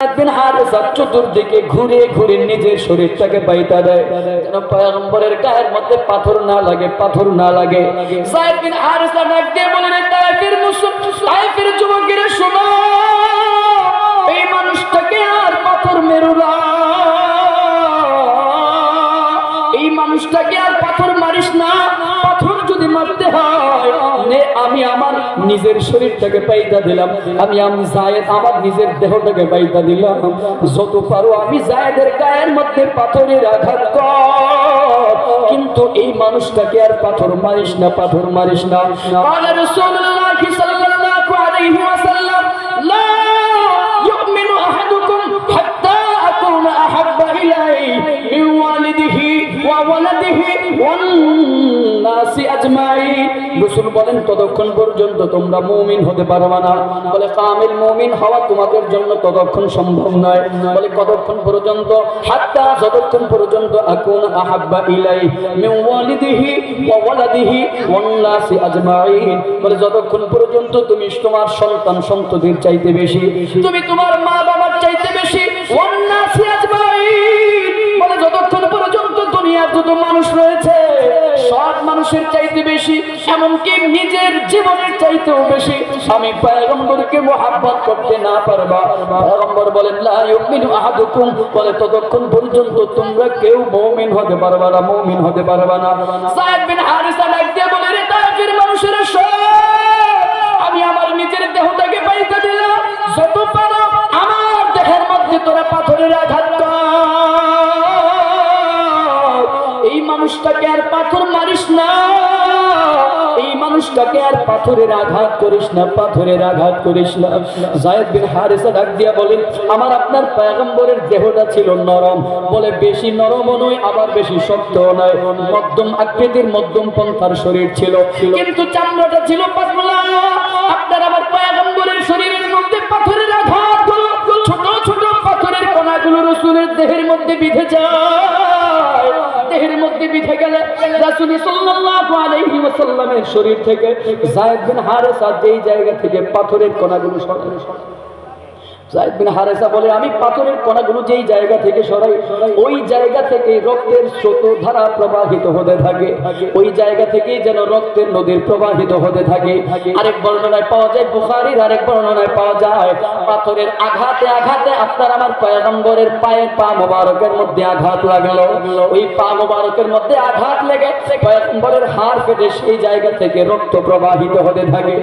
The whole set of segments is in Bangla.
বিন হারেসা চতুর্দিকে ঘুরে ঘুরে নিজের শরীরটাকে বাইতা দেয়। যেন পয়গম্বরের গায়ের মধ্যে পাথর না লাগে, পাথর না লাগে। সাইদ বিন হারেসা ডাক দিয়ে বলেন তাইফের এই মানুষটাকে আর পাথর মেরো এই মানুষটাকে আমি আমার নিজের শরীরটাকে পাইতা দিলাম। আমি আমি জায়দ, আমার নিজের দেহটাকে পাইতা দিলাম। যত পারো আমি জায়দের গায়ের মধ্যে পাথরের আঘাত কিন্তু এই মানুষটাকে আর পাথর মারিস না, পাথর মারিস না। আহাব্বা ইলাইহি মিন ওয়ালিদিহি ওয়া ওয়ালাদিহি ওয়া নাসি আজমাই রসুল বলেন, ততক্ষণ পর্যন্ত তোমরা মুমিন হতে পারবে না। বলে, কামিল মুমিন হওয়া তোমাদের জন্য ততক্ষণ সম্ভব নয়। বলে, কতক্ষণ পর্যন্ত? হাত্তা যতক্ষণ পর্যন্ত আকুন আহাব্বা ইলাই মিন ওয়ালাদিহি ওয়ান আজমাইন। বলে, যতক্ষণ পর্যন্ত তুমি তোমার সন্তান সন্ততির চাইতে বেশি, তুমি তোমার মা বাবার চাইতে দুনিয়ার যত মানুষ রয়েছে, সব মানুষের চাইতে বেশি, এমনকি নিজের জীবনের চাইতেও বেশি। আমি পয়গম্বরকে মোহাব্বত করতে না পারবা। পয়গম্বর বলেন, লা ইউমিনু আহাদুকুম। বলে, ততক্ষণ পর্যন্ত তোমরা কেউ মুমিন হতে পারবা না, মুমিন হতে পারবা না। সাইদ বিন হারিসা ডাক দিয়ে বলে, রে তাইফের মানুষেরা সব, আমি আমার নিজের দেহটাকে পাইতে দিলাম। যত পারো, আমার দেহের মধ্যে তোরা পাথরের আঘাত মানুষটাকে আর পাথর মারিস না। এই মানুষটাকে আর পাথরের আঘাত করিস না, পাথরের আঘাত করিস না। জায়েদ বিন হারিসা ডাক দিয়া বলেন, আমার আপনার পয়গম্বরের দেহটা ছিল নরম। বলে, বেশি নরমও নয়, আবার বেশি শক্তও নয়। মধ্যম আকৃতির মধ্যম পন্থার শরীর ছিল। কিন্তু চামড়াটা ছিল পাতলা। আপনার আমার পয়গম্বরের শরীরের মধ্যে পাথরের আঘাত। ছোট ছোট পাথরের কণাগুলো রসুলের দেহের মধ্যে বিধে যায়। দেহের থেকে রাসূল সাল্লাল্লাহু আলাইহি ওয়াসাল্লামের শরীর থেকে যায়েদ বিন হারেসা যেই জায়গা থেকে পাথরের কণাগুলো সরানো। আমি পাথরের কণাগুলো যেই জায়গা থেকে সরাই, ওই জায়গা থেকে রক্তের স্রোত ধারা প্রবাহিত হতে থাকে। ওই জায়গা থেকেই যেন রক্তের নদীর প্রবাহিত হতে থাকে। আরেক বর্ণনায় পাওয়া যায়, বুখারীর আরেক বর্ণনায় পাওয়া যায়, পাথরের আঘাতে আঘাতে আপনার আমার পায়ের পা মোবারকের মধ্যে আঘাত লাগল। ওই পা মোবারকের মধ্যে আঘাত লেগে পয়গম্বরের হাড় ফেটে সেই জায়গা থেকে রক্ত প্রবাহিত হতে থাকে।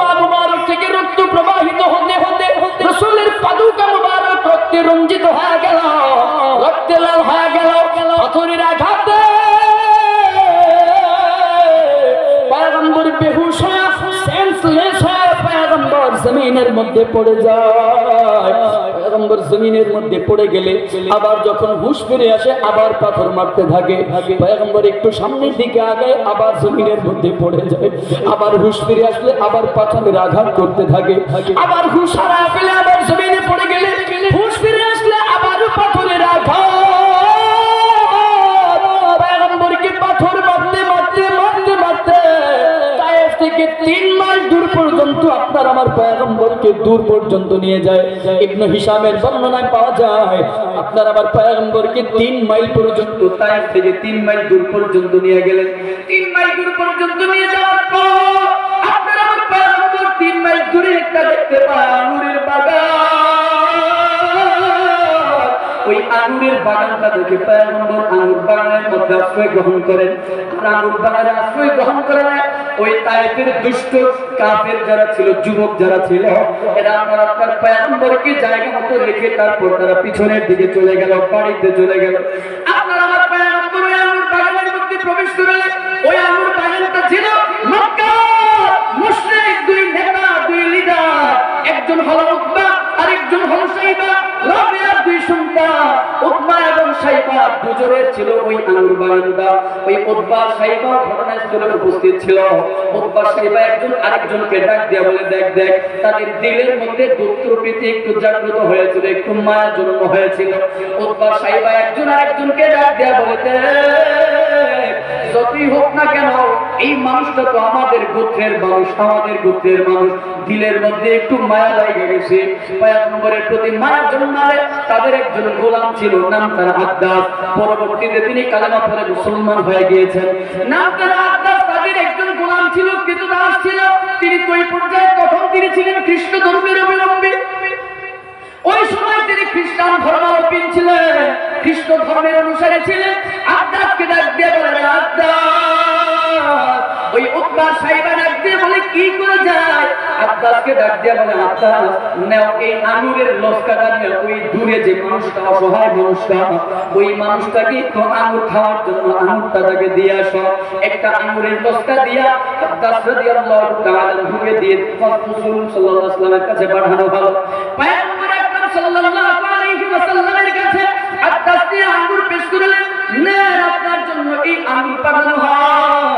পা মোবারক থেকে রক্ত জমিনের মধ্যে পড়ে যায়। পয়গম্বর জমিনের মধ্যে পড়ে গেলে আবার যখন হুশ ফিরে আসে, আবার পাথর মারতে থাকে। পয়গম্বর একটু সামনের দিকে আগে আবার জমিনের মধ্যে পড়ে যায়। আবার হুশ ফিরে আসলে আবার পাথরের আঘাত করতে থাকে। আবার হুশ হারা আবার জমিনে পড়ে গেলে হুশ আপনার আমার পয়গম্বরকে দূর পর্যন্ত নিয়ে যায়। ইবনু হিসামের বর্ণনায় পাওয়া যায়, আপনার আমার পয়গম্বরকে তিন মাইল পর্যন্ত তায়েফ থেকে তিন মাইল দূর পর্যন্ত নিয়ে গেলেন। তিন মাইল দূর পর্যন্ত নিয়ে যাওয়ার পর আপনার আমার পয়গম্বর তিন মাইল দূরে একটা দেখতে পায় আঙুরের বাগান। ওই আঙুরের বাগানটা দেখে পয়গম্বর আঙুর বাগানের মধ্যে আশ্রয় গ্রহণ করেন। আর আঙুর বাগানে আশ্রয় গ্রহণ করেন ওই তাইফের দুষ্ট কাফের যারা ছিল, যুবক যারা ছিল, এরা আমার আপনার পয়গম্বরকে জায়গা মতো রেখে তারপর তারা পিছনের দিকে চলে গেল, বাড়িতে চলে গেল। আপনার আমার পয়গম্বর ওই আঙুর বাগানের মধ্যে প্রবেশ করলেন। ওই আঙুর বাগানটা ছিল দুজনের ছিল ওই ওই সাইবা ঘটনাস্থলে উপস্থিত ছিল। সাইবা একজন আরেকজনকে ডাক বলে, দেখ দেখ, তাদের দিলের মধ্যে একটু জাগ্রত হয়েছিল, একটু জন্ম হয়েছিল। সাইবা একজন আরেকজনকে ডাক বলে যতই হোক না কেন, এই মানুষটা তো আমাদের গোত্রের মানুষ, আমাদের গোত্রের মানুষ। দিলের মধ্যে একটু মায়া লাগে গেছে পয়গম্বরের প্রতি মায়া জন্মালে তাদের একজন গোলাম ছিল, নাম তার আব্বাস পরবর্তীতে তিনি কালেমা পরে মুসলমান হয়ে গিয়েছেন। নাম তার আব্বাস তাদের একজন গোলাম ছিল কিন্তু দাস ছিল। তিনি তো পর্যায়ে তখন তিনি ছিলেন খ্রিস্ট ধর্মের অবলম্বী। ওই সময় তিনি খ্রিস্টান ধর্মাবলম্বী ছিলেন। খ্রিস্ট ধর্মের অনুসারে ছিলেন। আব্বাসকে ডাক দিয়ে বলেন আব্বাস ওই উদ্দার সাহেবা ডাক দিয়ে বলে, কি আব্বাসকে ডাক দিয়ে বলে আব্বাস নেও এই আঙুরের লস্কাটা নিয়ে, ওই দূরে যে মানুষটা, অসহায় মানুষটা, ওই মানুষটাকে তো আঙুর খাওয়ার জন্য আঙুরটা তাকে দিয়ে আসো। একটা আঙুরের লস্কা দিয়া আব্বাস রাদিয়াল্লাহু তাআলা ঢুকে দিয়ে রাসূল সাল্লাল্লাহু আলাইহি ওয়াসাল্লামের কাছে পাঠানো হলো। পয়গম্বর আকরাম সাল্লাল্লাহু আলাইহি ওয়াসাল্লামের কাছে আব্বাস দিয়ে আঙ্গুর পেশ করলেন, না, আপনার জন্য এই আঙ্গুর পাঠানো হয়।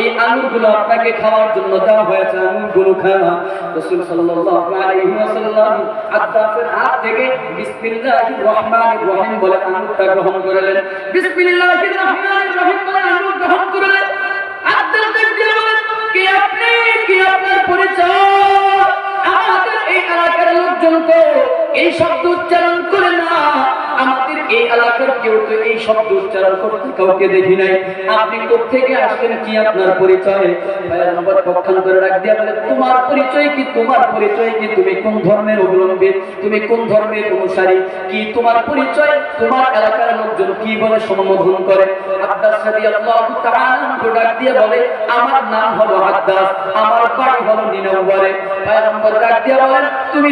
এই আঙ্গুরগুলো আপনাকে খাওয়ার জন্য দেওয়া হয়েছে আঙ্গুরগুলো খাওয়া। রাসূল সাল্লাল্লাহু আলাইহি ওয়াসাল্লাম আব্বাসের হাত থেকে বিসমিল্লাহির রহমানির রহিম বলে আঙ্গুরটা গ্রহণ করলেন। বিসমিল্লাহির রহমানির রহিম বলে আঙ্গুর গ্রহণ করলেন। দিয়ে বলেন, কে আপনি? কি আপনার পরিচয়? আমাদের এই এলাকার লোকজন তো এই শব্দ উচ্চারণ করে না। এই এলাকার কেউ তো এই শব্দ উচ্চারণ করতে কাউকে দেখি নাই। আপনি কোথেকে আসলেন কি আপনার পরিচয়? তোমার পরিচয় কি? তোমার পরিচয় কি? তুমি কোন ধর্মের অবলম্বী? তুমি কোন ধর্মের অনুসারী? কি তোমার পরিচয়? তোমার এলাকার লোকজন কি বলে সম্বোধন করে? আমার নাম হলো আমার বাড়ি হলো দিয়ে বলেন তুমি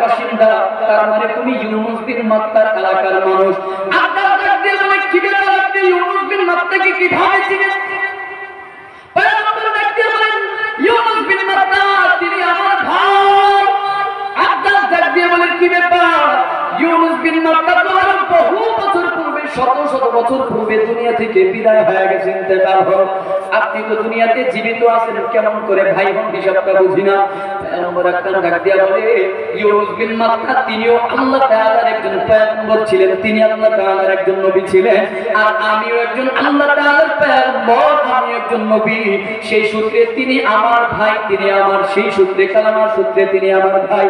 বাসিন্দা। তার মানে তুমি ইউনুস বিন মাত্তার এলাকার মানুষ। কি ব্যাপার ইউনুস বিন মাত্তা বহু বছর পূর্বে, শত শত বছর পূর্বে দুনিয়া থেকে বিদায় হয়ে গেছে, ইন্তেকাল হল। আপনি তো দুনিয়াতে জীবিত আছেন, কেমন করে ভাই বোন হিসাবটা বুঝি না? নবী সেই সূত্রে তিনি আমার ভাই, তিনি আমার সেই সূত্রে সূত্রে তিনি আমার ভাই।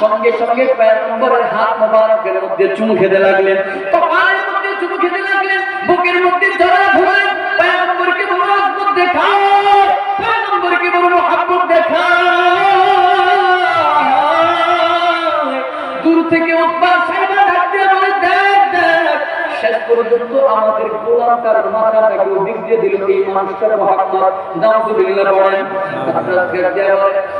সঙ্গে সঙ্গে হাত মোবারকের মধ্যে চুমু খেতে লাগলেন। খেতে লাগলেন বুকের মধ্যে জড়া ধরলেন পয়গম্বরকে মহব্বত দেখাও দূর থেকে উঠবা সাইবা বলে শেষ পর্যন্ত আমাদের গোলাম তার মাথাটাকে বিগড়ে দিল এই মানুষটার পড়েন উঠবা সাইবা ডাক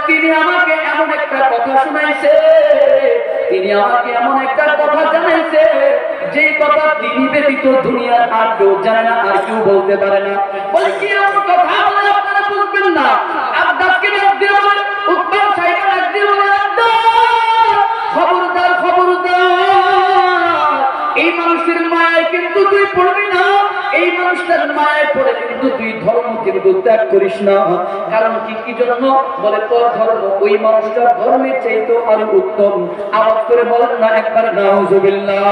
তিনি আমাকে এমন একটা কথা শুনাইছে, তিনি আমাকে এমন একটা কথা জানাইছে যে কথা তিনি ব্যতীত দুনিয়ার আর কেউ জানে না, আর কেউ বলতে পারে না। বলে, কি এমন কথা? বলে, আপনারা বুঝবেন না। আব্বাসকে ডাক দিয়ে বলে? উত্তম সাহেব ডাক দিয়ে বলে খবরদার খবরদার। এই মানুষের মায়ায় কিন্তু তুই পড়বি মানুষটার মায়ের পরে কিন্তু তুই ধর্ম কিন্তু ত্যাগ করিস না। কারণ কি কি জন্য? বলে, তোর ধর্ম ওই মানুষটার ধর্মের চাইতো আরও উত্তম। আওয়াজ করে বলেন না একবার, নাউজুবিল্লাহ।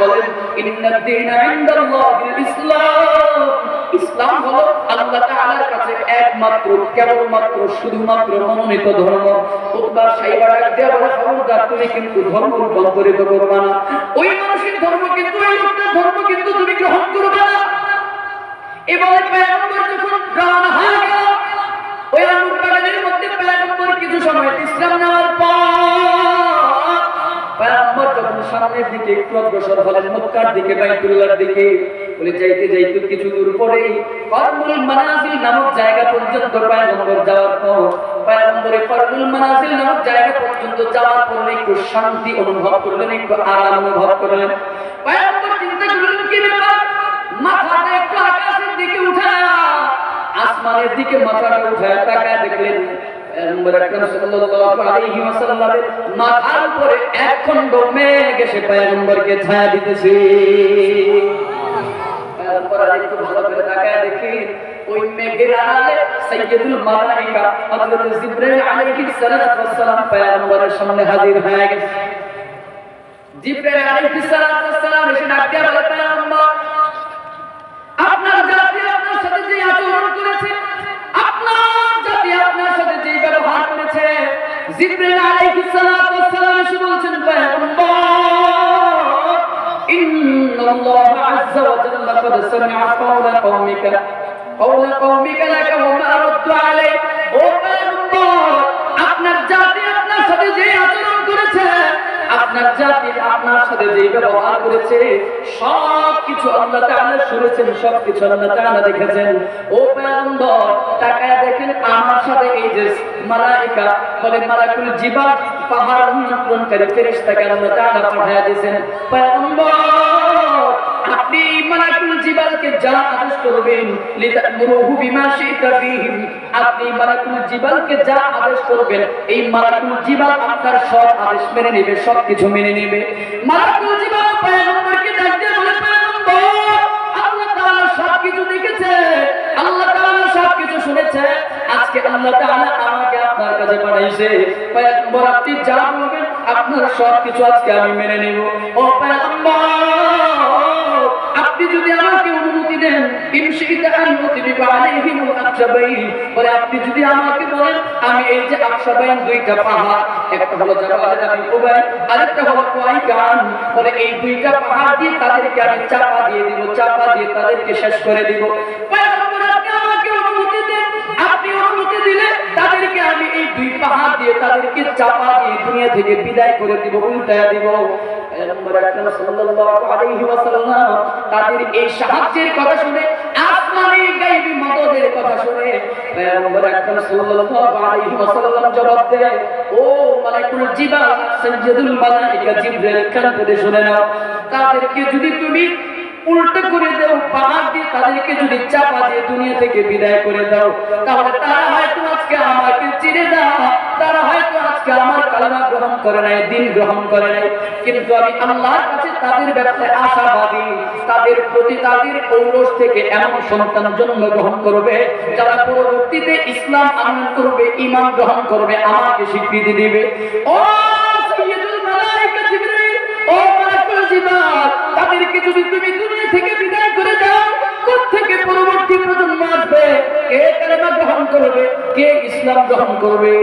বলেন ইন্নাদ দীন ইনদাল্লাহিল ইসলাম ইসলাম হলো আল্লাহ তাআলার কাছে একমাত্র, কেবলমাত্র, শুধুমাত্র মনোনীত ধর্ম। উতবা সাইবা ডাক দেয়া বলে খবরদার, তুমি কিন্তু ধর্ম রূপান্তরিত করবে না ওই মানুষের ধর্ম কিন্তু, ওই লোকটার ধর্ম কিন্তু তুমি গ্রহণ করবে না। এবারে পয়গম্বর যখন রওনা হয়ে গেল ওই আনুর মধ্যে পয়গম্বর কিছু সময় বিশ্রাম নেওয়ার পর, পয়গম্বর যখন সামনের দিকে একটু অগ্রসর হলেন, মক্কার দিকে, বাইতুল্লাহর দিকে বলে যাইতে যাইতে কিছু দূর পরেই কর্মুল মানাজিল নামক জায়গা পর্যন্ত পয়গম্বর যাওয়ার পর, পয়গম্বরে কর্মুল মানাজিল নামক জায়গা পর্যন্ত যাওয়ার পর একটু শান্তি অনুভব করলেন, একটু আরাম অনুভব করলেন। পয়গম্বর চিন্তা করলেন, কি ব্যাপার? মাথাটা একটু আকাশের দিকে উঠায় আসমানের দিকে মাথাটা উঠায় তাকায় দেখলেন মাথার উপরে এক খণ্ড মেঘ এসে পয়গম্বরকে ছায়া দিতেছে পয়গম্বর আরেকটু ভালো করে তাকায় দেখি এর আড়ালে সাইয়েদুল মালাইকা, হযরত জিবরাইল আলাইহিস সালাতু বলছেন ইন্নাল্লাহু আযজা ওয়া জাল্লা, কদ সামিআ কাওলা কওমিকা قول قومك لك وما رد عليك ও পয়গম্বর আপনার জাতি আপনার সাথে যে আচরণ করেছে আপনার জাতি আপনার সাথে যে ব্যবহার করেছে সব কিছু আল্লাহ তাআলা শুনেছেন সব কিছু আল্লাহ তাআলা দেখেছেন ও পয়গম্বর তাকায় দেখেন আমার সাথে এই যে মালাইকা বলে মালাকুল জিবাল পাহাড় নিয়ন্ত্রণকারী ফেরেশতাকে আল্লাহ তাআলা পাঠিয়ে দিয়েছেন পয়গম্বর আপনি জিবালকে যা আদেশ করবেন বিমা শিতা আপনি জিবালকে যা আদেশ করবেন, এই জিবাল আপনার সব আদেশ মেনে নেবে সব কিছু মেনে নেবে। জিবাল পয়গম্বরকে ডাক দিয়ে বলে, পয়গম্বর, আল্লাহ তাআলা সব কিছু দেখেছে, আল্লাহ তাআলা সব কিছু শুনেছে। আজকে আল্লাহ তাআলা আমাকে আপনার কাছে পাঠাইছে। পয়গম্বর, আপনি যা বলবেন, আপনার সব কিছু আজকে আমি মেনে নেব। ও পয়গম্বর যদি আমাকে অনুমতি দেন বলে, আপনি যদি আমাকে বলেন, আমি এই যে আকসাবাইন দুইটা পাহাড়, একটা হলো জাবাল আমি কুবাই আরেকটা হলো কুয়াইকান। বলে, এই দুইটা পাহাড় দিয়ে তাদেরকে আমি চাপা দিয়ে দিব, চাপা দিয়ে তাদেরকে শেষ করে দিব। তাদেরকে আমি এই দুই পাহাড় দিয়ে তাদেরকে চাপা দিয়ে দুনিয়া থেকে বিদায় করে দিব, উল্টায় দিব। তাদের এই সাহায্যের কথা শুনে তাদেরকে যদি তুমি উল্টো করে দাও পাহাড় দিয়ে তাদেরকে যদি চাপা দিয়ে দুনিয়া থেকে বিদায় করে দাও, তাহলে তারা হয়তো আজকে আমাকে চিনে দাও তারা হয়তো আজকে আমার কালেমা গ্রহণ করে নাই, দিন গ্রহণ করে নাই। কিন্তু আমি আল্লাহর কাছে তাদের ব্যাপারে আশাবাদী, তাদের প্রতি তাদের ঔরস থেকে এমন সন্তান জন্ম গ্রহণ করবে, যারা পরবর্তীতে ইসলাম আনয়ন করবে ইমান গ্রহণ করবে, আমাকে স্বীকৃতি দিবে। ও ও তাদেরকে যদি তুমি দুনিয়া থেকে বিদায় করে দাও থেকে পরবর্তী প্রজন্ম আসবে? কে কালেমা গ্রহণ করবে? কে ইসলাম গ্রহণ করবে?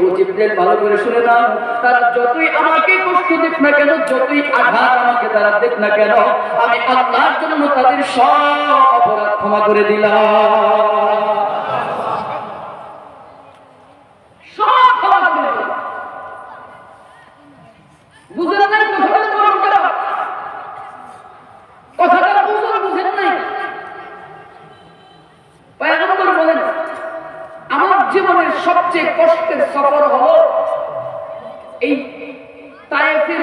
ও জিবরাইল ভালো করে শুনে নাও। তারা যতই আমাকে কষ্ট দিক না কেন, যতই আঘাত আমাকে তারা দেখ না কেন, আমি আল্লাহর জন্য তাদের সব অপরাধ ক্ষমা করে দিলাম। সব ক্ষমা করে দিলাম বুঝলেন না কথাটা বলুন কেন কথাটা বুঝুন বুঝেন নাই পয়গম্বর বলেন আমার জীবনের সবচেয়ে কষ্টের সফর হলো এই তায়েফের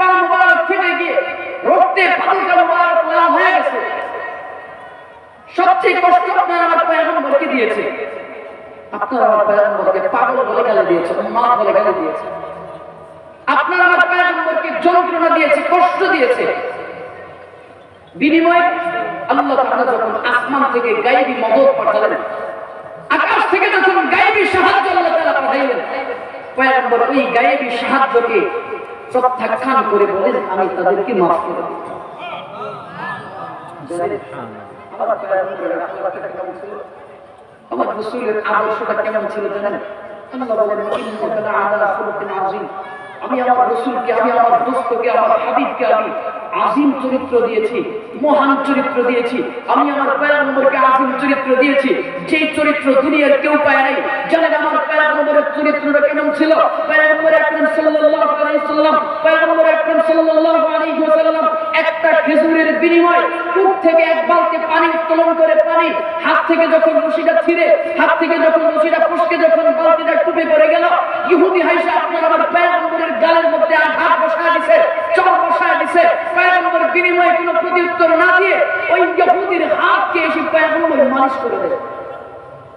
পা মুবারক ফেটে গিয়ে রক্তে পালকা মুবারক লাল হয়ে গেছে। সবচেয়ে কষ্ট আপনার আমার পয়গম্বরকে দিয়েছে। আপনার আমার পয়গম্বরকে পাগল বলে গালি দিয়েছে মা বলে গালি দিয়েছে। আপনার আমার পয়গম্বরকে যন্ত্রণা দিয়েছে, কষ্ট দিয়েছে। বিনিময়ে আল্লাহ তাআলা যখন আসমান থেকে গায়েবী মদত পাঠালেন, আকাশ থেকে যখন গায়েবী সাহায্য আল্লাহ তাআলা পাঠাইলেন, পয়গম্বর ওই গায়েবী সাহায্যকে প্রত্যাখ্যান করে বলেন, আমি তাদেরকে মাফ করে আমার আমি আমার রাসূলকে, আমি আমার দোস্তকে, আমার হাবিবকে আমি আজিম চরিত্র দিয়েছি, মহান চরিত্র দিয়েছি, আমি আমার পয়গম্বরকে আজিম চরিত্র দিয়েছি, যেই চরিত্র দুনিয়ার কেউ পায় নাই জানেন আমার পয়গম্বরের চরিত্রটা কেমন ছিল? পয়গম্বর আকরাম সাল্লাম, পয়গম্বর আকরাম ওয়াসাল্লাম একটা খেজুরের বিনিময়ে কূপ থেকে এক বালতি পানি উত্তোলন করে পানি, হাত থেকে যখন রশিটা ছিঁড়ে, হাত থেকে যখন রশিটা ফসকে যখন বালতিটা টুপে পড়ে গেল, ইহুদি হাইসা আপনার আমার পয়গম্বরের গালের মধ্যে আঘাত বসায় দিছে চর বিনিময়ে কোনো প্রত্যুত্তর না দিয়ে ওই ইহুদির হাতকে এসে পয়গম্বর মালিশ করে দেয়।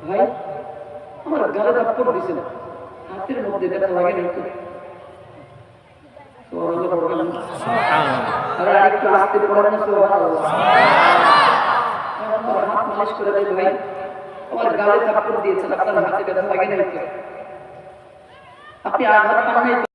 ভাই আমার গালে থাপ্পড় দিছে না? হাতের মধ্যে ব্যথা লাগে না একটু? সুবহানাল্লাহ। বলবেন না? আর আরেকটু আসতে পড়েন আমার হাত মালিশ করে দেয় ভাই। আমার গালে থাপ্পড় দিয়েছেন আপনার হাতে ব্যথা লাগে না আপনি আঘাত পান?